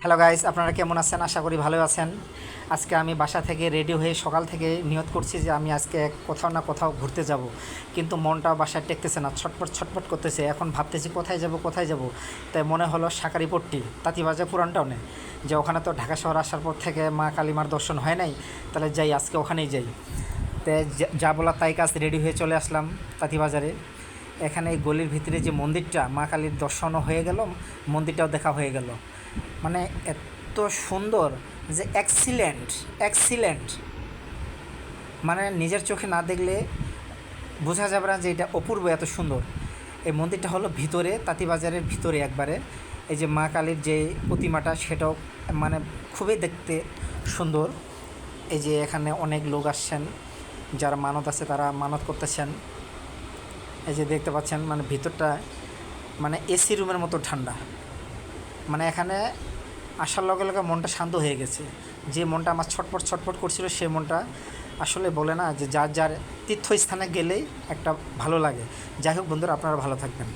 Hello guys আপনারা কেমন আছেন? আশা করি ভালো আছেন। আজকে আমি বাসা থেকে রেডি হয়ে সকাল থেকে নিয়ত করছি যে আমি আজকে কোথাও না কোথাও ঘুরতে যাব। কিন্তু মনটা বাসায় টেকতেছে না, ছটপট ছটপট করতেছে। এখন ভাবতেছি কোথায় যাব কোথায় যাব? তাই মনে হলো সাকারিপট্টি তাঁতিবাজার পুরান টাউনে। যে ওখানে তো ঢাকা শহর আসার পর থেকে মা কালীমার দর্শন হয় নাই, তাহলে যাই, আজকে ওখানেই যাই। তো যা- যা বলা তাই কাজ রেডি হয়ে চলে আসলাম তাঁতিবাজারে। এখানে এই গলির ভিতরে যে মন্দিরটা, মা কালীর দর্শনও হয়ে গেল, মন্দিরটাও দেখা হয়ে গেল। মানে এত সুন্দর যে এক্সিলেন্ট এক্সিলেন্ট মানে নিজের চোখে না দেখলে বোঝা যাবে না যে এটা অপূর্ব, এত সুন্দর। এই মন্দিরটা হলো ভিতরে, তাঁতিবাজারের ভিতরে একবারে। এই যে মা কালীর যে প্রতিমাটা, সেটাও মানে খুবই দেখতে সুন্দর। এই যে এখানে অনেক লোক আসছেন, যারা মানত আছে তারা মানত করতেছেন। এই যে দেখতে পাচ্ছেন মানে ভিতরটা মানে এসি রুমের মতো ঠান্ডা। মানে এখানে আসার লগে লগে মনটা শান্ত হয়ে গেছে। যে মনটা আমার ছটপট ছটপট করছিল, সে মনটা আসলে বলে না যে যার যার তীর্থস্থানে গেলেই একটা ভালো লাগে। যাই হোক বন্ধুরা, আপনারা ভালো থাকবেন।